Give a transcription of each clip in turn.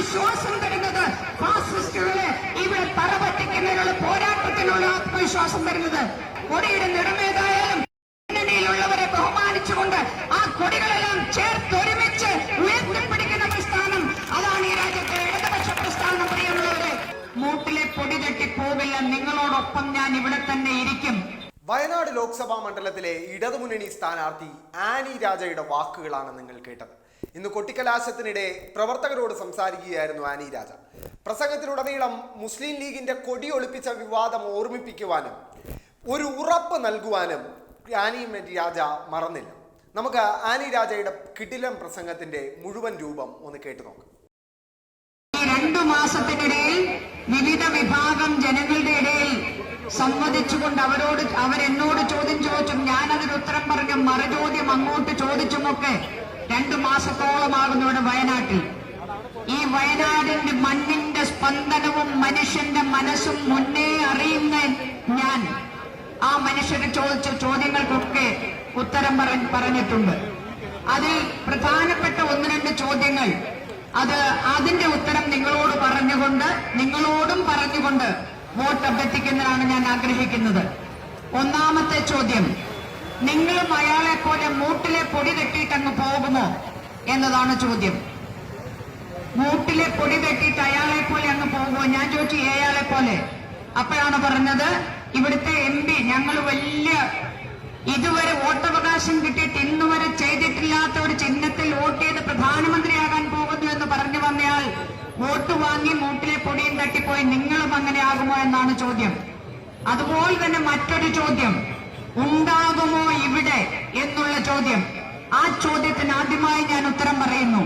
ആത്മവിശ്വാസം തരുന്നത് ഫാസിസ്റ്റുകളെ ഇവിടെ പറപറ്റിക്കുന്നതിനുള്ള പോരാട്ടത്തിനുള്ള ആത്മവിശ്വാസം തരുന്നത്. കൊടിയുടെ നിറമേതായാലും മുന്നണിയിലുള്ളവരെ ബഹുമാനിച്ചുകൊണ്ട് ആ കൊടികളെല്ലാം ചേർത്തൊരുമിച്ച് ഉയർത്തിപ്പിടിക്കുന്ന പ്രസ്ഥാനം. അതാണ് ഈ രാജ്യത്തെ ഇടതുപക്ഷ പ്രസ്ഥാനം പ്രിയമുള്ളവരെ. മൂട്ടിലെ പൊടി തട്ടി പോകില്ല നിങ്ങളോടൊപ്പം ഞാൻ ഇവിടെ തന്നെ ഇരിക്കും. വയനാട് ലോക്സഭാ മണ്ഡലത്തിലെ ഇടതുമുന്നണി സ്ഥാനാർത്ഥി ആനി രാജയുടെ വാക്കുകളാണ് നിങ്ങൾ കേട്ടത്. ഇന്ന് കൊട്ടിക്കലാശത്തിനിടെ പ്രവർത്തകരോട് സംസാരിക്കുകയായിരുന്നു ആനി രാജ. പ്രസംഗത്തിലുടനീളം മുസ്ലിം ലീഗിന്റെ കൊടി ഒളിപ്പിച്ച വിവാദം ഓർമ്മിപ്പിക്കുവാനും ഒരു ഉറപ്പ് നൽകുവാനും ആനി രാജ മറന്നില്ല. നമുക്ക് ആനി രാജയുടെ കിടിലം പ്രസംഗത്തിന്റെ മുഴുവൻ രൂപം ഒന്ന് കേട്ടു നോക്കാം. രണ്ടു മാസത്തിനിടയിൽ വിവിധ വിഭാഗം ജനങ്ങളുടെ ഇടയിൽ സംവദിച്ചുകൊണ്ട് അവരോട് അവരെന്നോട് ചോദ്യം ചോദിച്ചും ഞാനതിന് ഉത്തരം പറഞ്ഞ മറുചോദ്യം അങ്ങോട്ട് ചോദിച്ചുമൊക്കെ രണ്ടു മാസത്തോളമാകുന്നു ഇവിടെ വയനാട്ടിൽ. ഈ വയനാടിന്റെ മണ്ണിന്റെ സ്പന്ദനവും മനുഷ്യന്റെ മനസ്സും മുന്നേ അറിയുന്ന ഞാൻ ആ മനുഷ്യരെ ചോദിച്ച ചോദ്യങ്ങൾക്കൊക്കെ ഉത്തരം പറ- പറഞ്ഞിട്ടുണ്ട്. അതിൽ പ്രധാനപ്പെട്ട ഒന്ന് രണ്ട് ചോദ്യങ്ങൾ. അത് അതിന്റെ ഉത്തരം നിങ്ങളോട് പറഞ്ഞുകൊണ്ട് നിങ്ങളോടും പറഞ്ഞുകൊണ്ട് വോട്ട് അഭ്യർത്ഥിക്കുന്നതാണ് ഞാൻ ആഗ്രഹിക്കുന്നത്. ഒന്നാമത്തെ ചോദ്യം. നിങ്ങളും അയാളെ പോലെ മൂട്ടിലെ പൊടി തട്ടിയിട്ടങ്ങ് പോകുമോ എന്നതാണ് ചോദ്യം. മൂട്ടിലെ പൊടി തട്ടിയിട്ട് അയാളെ പോലെ അങ്ങ് പോകുമോ? ഞാൻ ചോദിച്ചു ഏയാളെ പോലെ അപ്പോഴാണ് പറഞ്ഞത് ഇവിടുത്തെ എം പി ഞങ്ങൾ വലിയ ഇതുവരെ വോട്ടവകാശം കിട്ടിയിട്ട് ഇന്നുവരെ ചെയ്തിട്ടില്ലാത്ത ഒരു ചിഹ്നത്തിൽ വോട്ട് ചെയ്ത് പ്രധാനമന്ത്രിയാകാൻ പോകുന്നു എന്ന് പറഞ്ഞു വന്നയാൾ വോട്ട് വാങ്ങി മൂട്ടിലെ പൊടിയും തട്ടിപ്പോയി നിങ്ങളും അങ്ങനെ ആകുമോ എന്നാണ് ചോദ്യം. അതുപോലെ തന്നെ മറ്റൊരു ചോദ്യം. ഉണ്ടാകുമോ ഇവിടെ എന്നുള്ള ചോദ്യം. ആ ചോദ്യത്തിന് ആദ്യമായി ഞാൻ ഉത്തരം പറയുന്നു.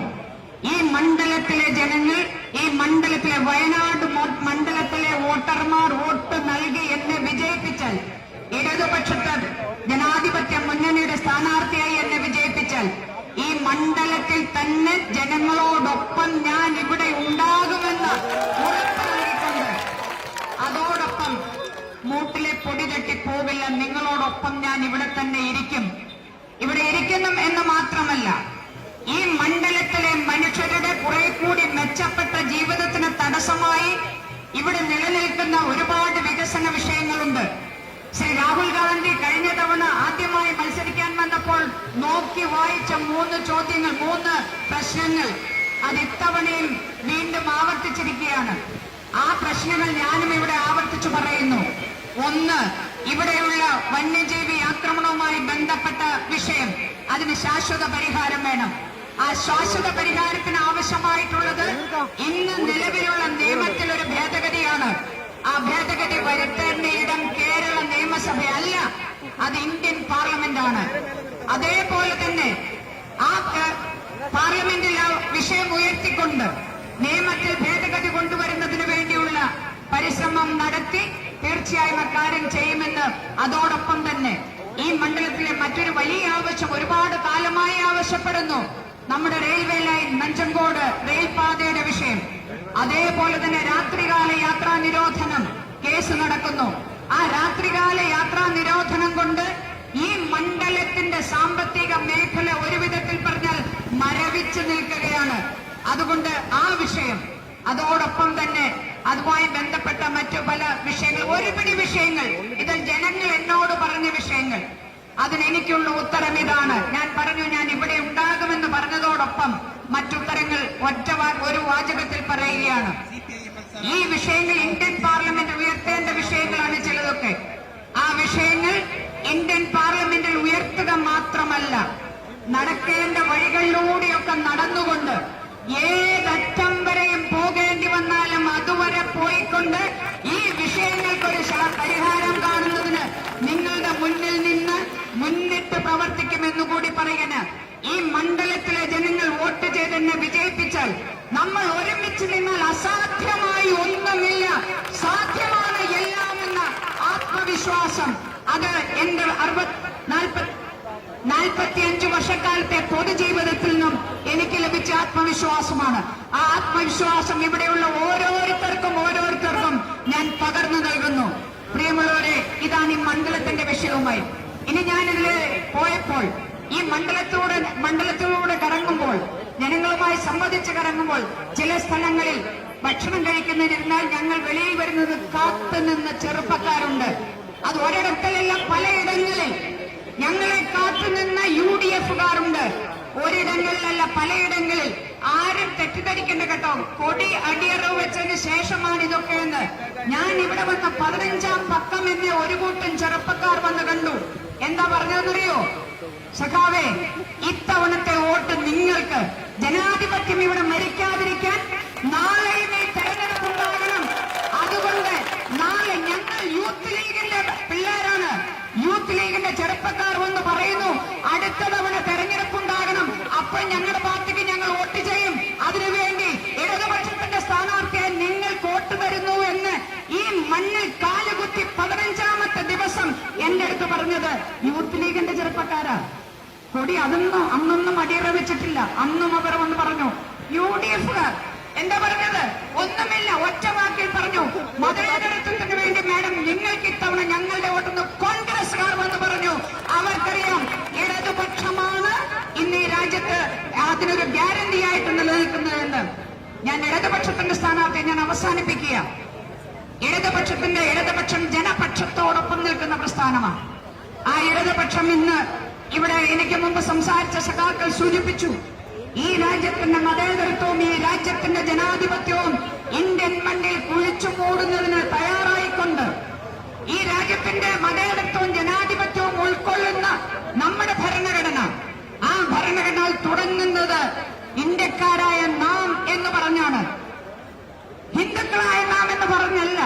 ഈ മണ്ഡലത്തിലെ ജനങ്ങൾ ഈ മണ്ഡലത്തിലെ വയനാട് മണ്ഡലത്തിലെ വോട്ടർമാർ വോട്ട് നൽകി എന്നെ വിജയിപ്പിച്ചാൽ ഇടതുപക്ഷത്തെ ജനാധിപത്യ മുന്നണിയുടെ സ്ഥാനാർത്ഥിയായി എന്നെ വിജയിപ്പിച്ചാൽ ഈ മണ്ഡലത്തിൽ തന്നെ ജനങ്ങളോടൊപ്പം ഞാൻ ഇവിടെ ഉണ്ടാകുമെന്ന് ഉറപ്പ് നൽകിക്കൊണ്ട് അതോടൊപ്പം മൂട്ടിലെ പൊടി തട്ടി പോവില്ല നിങ്ങളോടൊപ്പം ഞാൻ ഇവിടെ തന്നെ ഇരിക്കും. ഇവിടെ ഇരിക്കുന്നു എന്ന് മാത്രമല്ല ഈ മണ്ഡലത്തിലെ മനുഷ്യരുടെ കുറെ കൂടി മെച്ചപ്പെട്ട ജീവിതത്തിന് തടസ്സമായി ഇവിടെ നിലനിൽക്കുന്ന ഒരുപാട് വികസന വിഷയങ്ങളുണ്ട്. ശ്രീ രാഹുൽ ഗാന്ധി കഴിഞ്ഞ തവണ ആദ്യമായി മത്സരിക്കാൻ വന്നപ്പോൾ നോക്കി വായിച്ച മൂന്ന് ചോദ്യങ്ങൾ മൂന്ന് പ്രശ്നങ്ങൾ അത് ഇത്തവണയും വീണ്ടും ആവർത്തിച്ചിരിക്കുകയാണ്. ആ പ്രശ്നങ്ങൾ ഞാനും ഇവിടെ ആവർത്തിച്ചു പറയുന്നു. ഒന്ന് ഇവിടെയുള്ള വന്യജീവി ആക്രമണവുമായി ബന്ധപ്പെട്ട വിഷയം. അതിന് ശാശ്വത പരിഹാരം വേണം. ആ ശാശ്വത പരിഹാരത്തിന് ആവശ്യമായിട്ടുള്ളത് ഇന്ന് നിലവിലുള്ള നിയമത്തിൽ ഒരു ഭേദഗതിയാണ്. ആ ഭേദഗതി വരുത്തേണ്ട ഇടം കേരള നിയമസഭയല്ല അത് ഇന്ത്യൻ പാർലമെന്റ് ആണ് അതേപോലെ തന്നെ ആ പാർലമെന്റിൽ ആ വിഷയം ഉയർത്തിക്കൊണ്ട് നിയമത്തിൽ ഭേദഗതി കൊണ്ടുവരുന്നതിന് വേണ്ടിയുള്ള പരിശ്രമം നടത്തി തീർച്ചയായും അക്കാര്യം ചെയ്യുമെന്ന് അതോടൊപ്പം തന്നെ ഈ മണ്ഡലത്തിലെ മറ്റൊരു വലിയ ആവശ്യം ഒരുപാട് കാലമായി ആവശ്യപ്പെടുന്നു. നമ്മുടെ റെയിൽവേ ലൈൻ നഞ്ചങ്കോട് റെയിൽപാതയുടെ വിഷയം. അതേപോലെ തന്നെ രാത്രികാല യാത്രാ നിരോധനം കേസ് നടക്കുന്നു. ആ രാത്രികാല യാത്രാ നിരോധനം കൊണ്ട് ഈ മണ്ഡലത്തിന്റെ സാമ്പത്തിക മേഖല ഒരു വിധത്തിൽ പറഞ്ഞാൽ മരവിച്ചു നിൽക്കുകയാണ്. അതുകൊണ്ട് ആ വിഷയം അതോടൊപ്പം തന്നെ അതുമായി ബന്ധപ്പെട്ട മറ്റു പല വിഷയങ്ങൾ ഒരുപിടി വിഷയങ്ങൾ. ഇത് ജനങ്ങൾ എന്നോട് പറഞ്ഞ വിഷയങ്ങൾ. അതിന് എനിക്കുള്ള ഉത്തരം ഇതാണ്. ഞാൻ പറഞ്ഞു ഞാൻ ഇവിടെ ഉണ്ടാകുമെന്ന് പറഞ്ഞതോടൊപ്പം മറ്റുത്തരങ്ങൾ ഒറ്റ ഒരു വാചകത്തിൽ പറയുകയാണ്. ഈ വിഷയങ്ങൾ ഇന്ത്യൻ പാർലമെന്റ് ഉയർത്തേണ്ട വിഷയങ്ങളാണ് ചിലതൊക്കെ. ആ വിഷയങ്ങൾ ഇന്ത്യൻ പാർലമെന്റിൽ ഉയർത്തുക മാത്രമല്ല നടക്കേണ്ട വഴികളിലൂടെയൊക്കെ നടന്നുകൊണ്ട് ഏതറ്റം വരെയും പ്രവർത്തിക്കുമെന്ന് കൂടി പറയണ്. ഈ മണ്ഡലത്തിലെ ജനങ്ങൾ വോട്ട് ചെയ്തെന്നെ വിജയിപ്പിച്ചാൽ നമ്മൾ ഒരുമിച്ച് നിന്നാൽ അസാധ്യമായി ഒന്നുമില്ല. സാധ്യമാണ് എല്ലാം എന്ന ആത്മവിശ്വാസം. അത് എന്റെ അറുപത് നാൽപ്പത് നാൽപ്പത്തിയഞ്ച് വർഷക്കാലത്തെ പൊതുജീവിതത്തിൽ നിന്നും എനിക്ക് ലഭിച്ച ആത്മവിശ്വാസമാണ്. ആ ആത്മവിശ്വാസം ഇവിടെയുള്ള ഓരോരുത്തർക്കും ഓരോരുത്തർക്കും ഞാൻ പകർന്നു നൽകുന്നു. പ്രിയമുള്ളവരെ ഇതാണ് ഈ മണ്ഡലത്തിന്റെ വിഷയവുമായി. ഇനി ഇതിൽ പോയപ്പോൾ ഈ മണ്ഡലത്തിലൂടെ മണ്ഡലത്തിലൂടെ കറങ്ങുമ്പോൾ ജനങ്ങളുമായി സംവദിച്ച് കറങ്ങുമ്പോൾ ചില സ്ഥലങ്ങളിൽ ഭക്ഷണം കഴിക്കുന്നതിരുന്നാൽ ഞങ്ങൾ വെളിയിൽ വരുന്നത് കാത്തുനിന്ന ചെറുപ്പക്കാരുണ്ട്. അത് ഒരിടത്തിലല്ല പലയിടങ്ങളിൽ ഞങ്ങളെ കാത്തുനിന്ന യു ഡി എഫുകാരുണ്ട്. ഒരിടങ്ങളിലല്ല പലയിടങ്ങളിൽ ആരും തെറ്റിദ്ധരിക്കേണ്ട കേട്ടോ. കൊടി അടിയറവ് വെച്ചതിന് ശേഷമാണ് ഇതൊക്കെ എന്ന് ഞാൻ ഇവിടെ വന്ന പതിനഞ്ചാം പക്കം എന്നെ ഒരു കൂട്ടം ചെറുപ്പക്കാർ വന്ന് കണ്ടു. എന്താ പറഞ്ഞതെന്നറിയോ? സഖാവേ ഇത്തവണത്തെ വോട്ട് നിങ്ങൾക്ക് ജനാധിപത്യം ഇവിടെ മരിക്കാതിരിക്കാൻ നാളെ ഈ തെരഞ്ഞെടുപ്പുണ്ടാകണം അതുകൊണ്ട് നാളെ ഞങ്ങൾ യൂത്ത് ലീഗിന്റെ പിള്ളേരാണ്. യൂത്ത് ലീഗിന്റെ ചെറുപ്പക്കാർ വന്ന് പറയുന്നു അടുത്ത തവണ തെരഞ്ഞെടുപ്പ് ഉണ്ടാകണം. അപ്പോൾ ഞങ്ങളുടെ പറഞ്ഞത് യൂത്ത് ലീഗിന്റെ ചെറുപ്പക്കാരാ. കൊടി അതൊന്നും അന്നൊന്നും അടിയറ വെച്ചിട്ടില്ല. അന്നും അവർ വന്ന് പറഞ്ഞു യു ഡി എഫുകാർ എന്താ പറഞ്ഞത്? ഒന്നുമില്ല ഒറ്റ വാക്കിൽ പറഞ്ഞു മതേതരത്വത്തിന് വേണ്ടി മാഡം നിങ്ങൾക്ക് ഇത്തവണ ഞങ്ങളുടെ വോട്ടെന്ന് കോൺഗ്രസ്സുകാർ വന്ന് പറഞ്ഞു. അവർക്കറിയാം ഇടതുപക്ഷമാണ് ഇന്ന് ഈ രാജ്യത്ത് അതിനൊരു ഗ്യാരണ്ടി ആയിട്ട് നിലനിൽക്കുന്നതെന്ന് ഞാൻ ഇടതുപക്ഷത്തിന്റെ സ്ഥാനാർത്ഥിയെ ഞാൻ അവസാനിപ്പിക്കുക. ഇടതുപക്ഷത്തിന്റെ ഇടതുപക്ഷം ജനപക്ഷത്തോടൊപ്പം നിൽക്കുന്ന പ്രസ്ഥാനമാണ്. ആ ഇടതുപക്ഷം ഇന്ന് ഇവിടെ എനിക്ക് മുമ്പ് സംസാരിച്ച സഖാക്കൾ സൂചിപ്പിച്ചു ഈ രാജ്യത്തിന്റെ മതേതരത്വവും ഈ രാജ്യത്തിന്റെ ജനാധിപത്യവും ഇന്ത്യൻ മണ്ണിൽ കുഴിച്ചു മൂടുന്നതിന് തയ്യാറായിക്കൊണ്ട് ഈ രാജ്യത്തിന്റെ മതേതരത്വവും ജനാധിപത്യവും ഉൾക്കൊള്ളുന്ന നമ്മുടെ ഭരണഘടന ആ ഭരണഘടന തുടങ്ങുന്നത് ഇന്ത്യക്കാരായ നാം എന്ന് പറഞ്ഞാണ്. ഹിന്ദുക്കളായ നാം എന്ന് പറഞ്ഞല്ല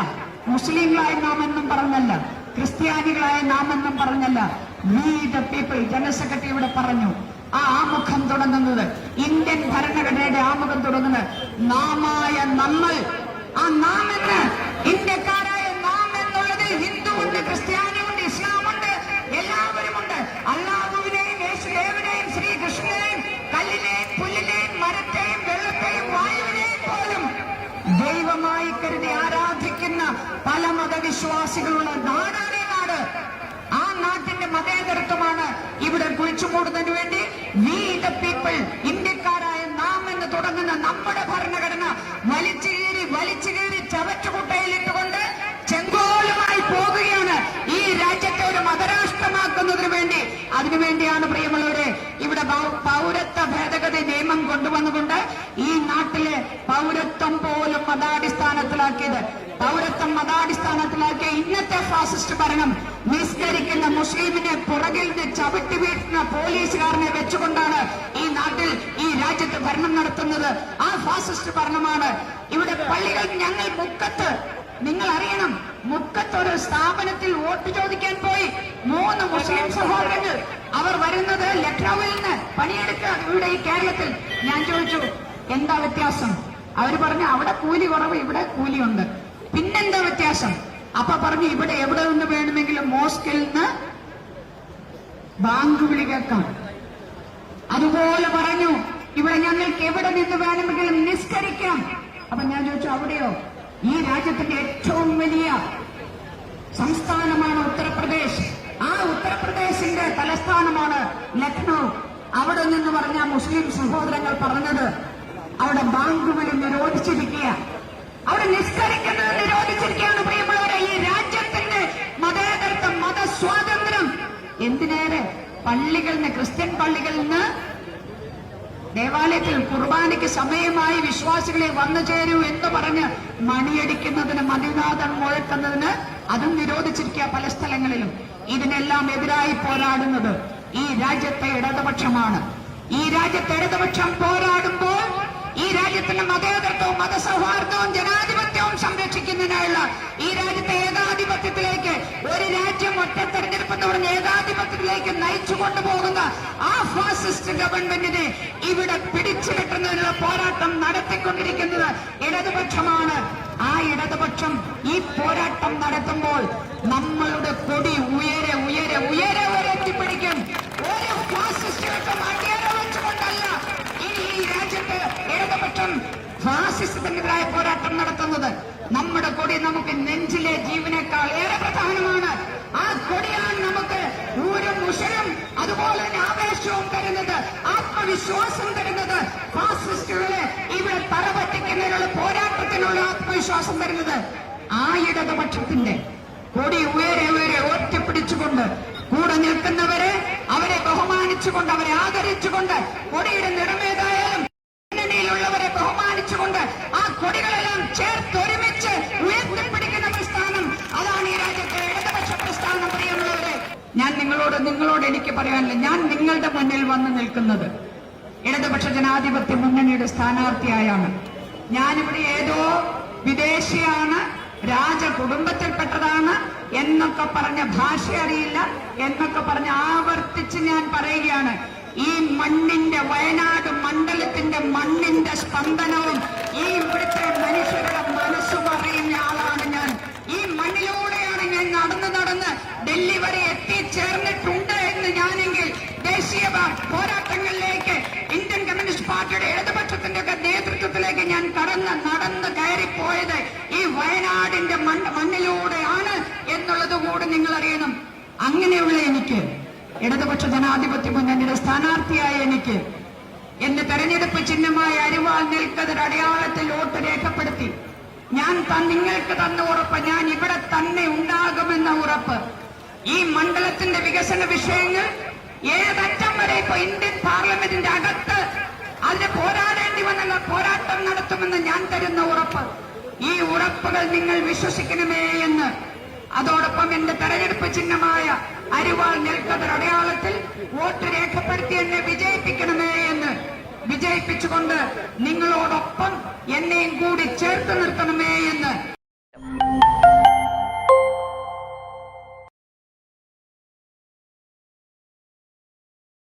മുസ്ലിങ്ങളായ നാം എന്നും പറഞ്ഞല്ല. ക്രിസ്ത്യാനികളായ നാം എന്നും പറഞ്ഞല്ല മീ ദ പീപ്പിൾ ജനറൽ ഇവിടെ പറഞ്ഞു. ആ ആമുഖം തുടങ്ങുന്നത് ഇന്ത്യൻ ഭരണഘടനയുടെ ആമുഖം തുടങ്ങുന്നത് നാമായ നമ്മൾ. ആ നാം ഇന്ത്യക്കാരായ നാം എന്നുള്ളതിൽ ക്രിസ്ത്യാനി ഉണ്ട് ഇസ്ലാമുണ്ട് എല്ലാവരുമുണ്ട്. അള്ളാഹുവിനെയും പല മതവിശ്വാസികളുള്ള നാടാണ് നാട്. ആ നാട്ടിന്റെ മതേതരത്വമാണ് ഇവിടെ കുഴിച്ചു മൂടുന്നതിന് വേണ്ടി വി ദ പീപ്പിൾ ഇന്ത്യക്കാരായ നാം എന്ന് തുടങ്ങുന്ന നമ്മുടെ ഭരണഘടന വലിച്ചു കീറി വലിച്ചു കീറി ചവറ്റുകുട്ടയിലിട്ടുകൊണ്ട് ചെങ്കോലുമായി പോകുകയാണ്. ഈ രാജ്യത്തെ ഒരു മതരാഷ്ട്രമാക്കുന്നതിന് വേണ്ടി. അതിനുവേണ്ടിയാണ് പ്രിയമുള്ളവരെ ഇവിടെ പൗരത്വ ഭേദഗതി നിയമം കൊണ്ടുവന്നുകൊണ്ട് ഈ നാട്ടിലെ പൗരത്വം പോലും മതാടിസ്ഥാനത്തിലാക്കിയത്. പൗരത്വം മതാടിസ്ഥാനത്തിലാക്കിയ ഇന്നത്തെ ഫാസിസ്റ്റ് ഭരണം നിസ്കരിക്കുന്ന മുസ്ലിമിനെ പുറകിൽ നിന്ന് ചവിട്ടി വീഴ്ത്തുന്ന പോലീസുകാരനെ വെച്ചുകൊണ്ടാണ് ഈ നാട്ടിൽ ഈ രാജ്യത്ത് ഭരണം നടത്തുന്നത്. ആ ഫാസിസ്റ്റ് ഭരണമാണ്. ഇവിടെ പള്ളികൾ ഞങ്ങൾ മുക്കത്ത്. നിങ്ങൾ അറിയണം മുക്കത്തൊരു സ്ഥാപനത്തിൽ വോട്ട് ചോദിക്കാൻ പോയി. മൂന്ന് മുസ്ലിം സഹോദരങ്ങൾ അവർ വരുന്നത് ലക്നൌവിൽ നിന്ന് പണിയെടുക്കുക ഇവിടെ ഈ കേരളത്തിൽ. ഞാൻ ചോദിച്ചു എന്താ വ്യത്യാസം? അവർ പറഞ്ഞു അവിടെ കൂലി കുറവ് ഇവിടെ കൂലിയുണ്ട്. പിന്നെന്താ വ്യത്യാസം? അപ്പൊ പറഞ്ഞു ഇവിടെ എവിടെ നിന്ന് വേണമെങ്കിലും മോസ്കിൽ നിന്ന് ബാങ്ക് വിളി കേൾക്കാം. അതുപോലെ പറഞ്ഞു ഇവിടെ ഞങ്ങൾക്ക് എവിടെ നിന്ന് വേണമെങ്കിലും നിസ്കരിക്കാം. അപ്പൊ ഞാൻ ചോദിച്ചു അവിടെയോ? ഈ രാജ്യത്തിന്റെ ഏറ്റവും വലിയ സംസ്ഥാനമാണ് ഉത്തർപ്രദേശ്. ആ ഉത്തർപ്രദേശിന്റെ തലസ്ഥാനമാണ് ലക്നൗ. അവിടെ നിന്ന് പറഞ്ഞ മുസ്ലിം സഹോദരങ്ങൾ പറഞ്ഞത് അവിടെ ബാങ്ക് വിളി നിരോധിച്ചിരിക്കുക അവിടെ നിസ്കരിക്കുന്നത് നിരോധിച്ചിരിക്കുകയാണ് പ്രിയമുള്ളവരെ. ഈ രാജ്യത്തിന്റെ മതേതരത്വം മതസ്വാതന്ത്ര്യം എന്തിനേറെ പള്ളികളിൽ നിന്ന് ക്രിസ്ത്യൻ പള്ളികളിൽ നിന്ന് ദേവാലയത്തിൽ കുർബാനയ്ക്ക് സമയമായി വിശ്വാസികളെ വന്നു ചേരൂ എന്ന് പറഞ്ഞ് മണിയടിക്കുന്നതിന് മതിനാഥം മുഴക്കുന്നതിന് അതും നിരോധിച്ചിരിക്കുക പല സ്ഥലങ്ങളിലും. ഇതിനെല്ലാം എതിരായി പോരാടുന്നത് ഈ രാജ്യത്തെ ഇടതുപക്ഷമാണ്. ഈ രാജ്യത്തെ ഇടതുപക്ഷം പോരാടുമ്പോൾ ഈ രാജ്യത്തിന്റെ മതേതരത്വവും മതസൗഹാർദ്ദവും ജനാധിപത്യവും സംരക്ഷിക്കുന്നതിനായുള്ള ഈ രാജ്യത്തെ ഏകാധിപത്യത്തിലേക്ക് ഒരു രാജ്യം ഒറ്റ തെരഞ്ഞെടുപ്പ് എന്ന് പറഞ്ഞ ഏകാധിപത്യത്തിലേക്ക് നയിച്ചു കൊണ്ടുപോകുന്ന ആ ഫാസിസ്റ്റ് ഗവൺമെന്റിനെ ഇവിടെ പിടിച്ചു കെട്ടുന്നതിനുള്ള പോരാട്ടം നടത്തിക്കൊണ്ടിരിക്കുന്നത് ഇടതുപക്ഷമാണ്. ആ ഇടതുപക്ഷം ഈ പോരാട്ടം നടത്തുമ്പോൾ നമ്മളുടെ കൊടി ഉയരെ ഉയരെ ഉയരെ വരെ എത്തിപ്പിടിക്കും ഒരു ഫാസിസ്റ്റുകൾക്കും അടിയറ വെച്ചുകൊണ്ടല്ല ഇനി ഈ രാജ്യത്ത് ഇടതുപക്ഷം ഫാസിസത്തിനെതിരായ പോരാട്ടം നടത്തുന്നത്. നമ്മുടെ കൊടി നമുക്ക് നെഞ്ചിലെ ജീവനേക്കാൾ ഏറെ പ്രധാനമാണ്. ആ കൊടിയാണ് നമുക്ക് ഊരും ഉഷരും അതുപോലെ തന്നെ ആവേശവും തരുന്നത് ആത്മവിശ്വാസം തരുന്നത്. ഫാസിസ്റ്റുകളെ ഇവിടെ തറപറ്റിക്കുന്നതിനുള്ള പോരാട്ടത്തിനുള്ള ആത്മവിശ്വാസം തരുന്നത് ആ ഇടതുപക്ഷത്തിന്റെ കൊടി ഉയരെ ഉയരെ ഒറ്റപ്പിടിച്ചുകൊണ്ട് കൂടെ നിൽക്കുന്നവരെ അവരെ ബഹുമാനിച്ചുകൊണ്ട് അവരെ ആദരിച്ചുകൊണ്ട് കൊടിയുടെ നിറമേതായാലും മുന്നണിയിലുള്ളവരെ ബഹുമാനിച്ചുകൊണ്ട് ആ കൊടികളെല്ലാം ചേർത്തൊരുമിച്ച് ഉയർത്തിപ്പിടിക്കുന്ന പ്രസ്ഥാനം അതാണ് ഈ രാജ്യത്തെ ഇടതുപക്ഷ പ്രസ്ഥാനം പ്രിയമുള്ളവരെ ഞാൻ നിങ്ങളോട് നിങ്ങളോട് എനിക്ക് പറയാനില്ല. ഞാൻ നിങ്ങളുടെ മുന്നിൽ വന്ന് നിൽക്കുന്നത് ഇടതുപക്ഷ ജനാധിപത്യ മുന്നണിയുടെ സ്ഥാനാർത്ഥിയായാണ്. ഞാനിവിടെ ഏതോ വിദേശിയാണ് രാജകുടുംബത്തിൽപ്പെട്ടതാണ് എന്നൊക്കെ പറഞ്ഞ ഭാഷ അറിയില്ല എന്നൊക്കെ പറഞ്ഞ് ആവർത്തിച്ച് ഞാൻ പറയുകയാണ്. ഈ മണ്ണിന്റെ വയനാട് മണ്ഡലത്തിന്റെ മണ്ണിന്റെ സ്പന്ദനവും ഈ ഇവിടുത്തെ മനുഷ്യരുടെ മനസ്സ് പറയുന്ന ആളാണ് ഞാൻ ഈ മണ്ണിലൂടെയാണ് ഞാൻ നടന്ന് നടന്ന് ഡൽഹി വരെ എത്തിച്ചേർന്നിട്ടുണ്ട് എന്ന് ഞാനെങ്കിൽ ദേശീയ പ- പോരാട്ടങ്ങളിലേക്ക് ഇന്ത്യൻ കമ്മ്യൂണിസ്റ്റ് പാർട്ടിയുടെ ഇടതുപക്ഷത്തിന്റെ ഒക്കെ നേതൃത്വത്തിലേക്ക് ഞാൻ കടന്ന് നടന്ന് കയറിപ്പോയത് ഈ വയനാടിന്റെ മണ്ണിലൂടെയാണ് എന്നുള്ളത് കൂടി നിങ്ങൾ അറിയണം. അങ്ങനെയുള്ള എനിക്ക് ഇടതുപക്ഷ ജനാധിപത്യ മുന്നണിയുടെ സ്ഥാനാർത്ഥിയായ എനിക്ക് എന്റെ തെരഞ്ഞെടുപ്പ് ചിഹ്നമായ അരിവാൾ നിൽക്കതൊരു അടയാളത്തിൽ വോട്ട് രേഖപ്പെടുത്തി. ഞാൻ നിങ്ങൾക്ക് തന്ന ഉറപ്പ് ഞാൻ ഇവിടെ തന്നെ ഉണ്ടാകുമെന്ന ഉറപ്പ്. ഈ മണ്ഡലത്തിന്റെ വികസന വിഷയങ്ങൾ ഏതറ്റം വരെ ഇപ്പൊ ഇന്ത്യൻ പാർലമെന്റിന്റെ അകത്ത് അതിന് പോരാടേണ്ടി വന്നുള്ള പോരാട്ടം നടത്തുമെന്ന് ഞാൻ തരുന്ന ഉറപ്പ്. ഈ ഉറപ്പുകൾ നിങ്ങൾ വിശ്വസിക്കണമേ എന്ന്. അതോടൊപ്പം എന്റെ തെരഞ്ഞെടുപ്പ് ചിഹ്നമായ അരിവാൾ നെൽക്കതിർ അടയാളത്തിൽ വോട്ട് രേഖപ്പെടുത്തി എന്നെ വിജയിപ്പിക്കണമേ എന്ന്. വിജയിപ്പിച്ചുകൊണ്ട് നിങ്ങളോടൊപ്പം എന്നെയും കൂടി ചേർത്ത് നിർത്തണമേ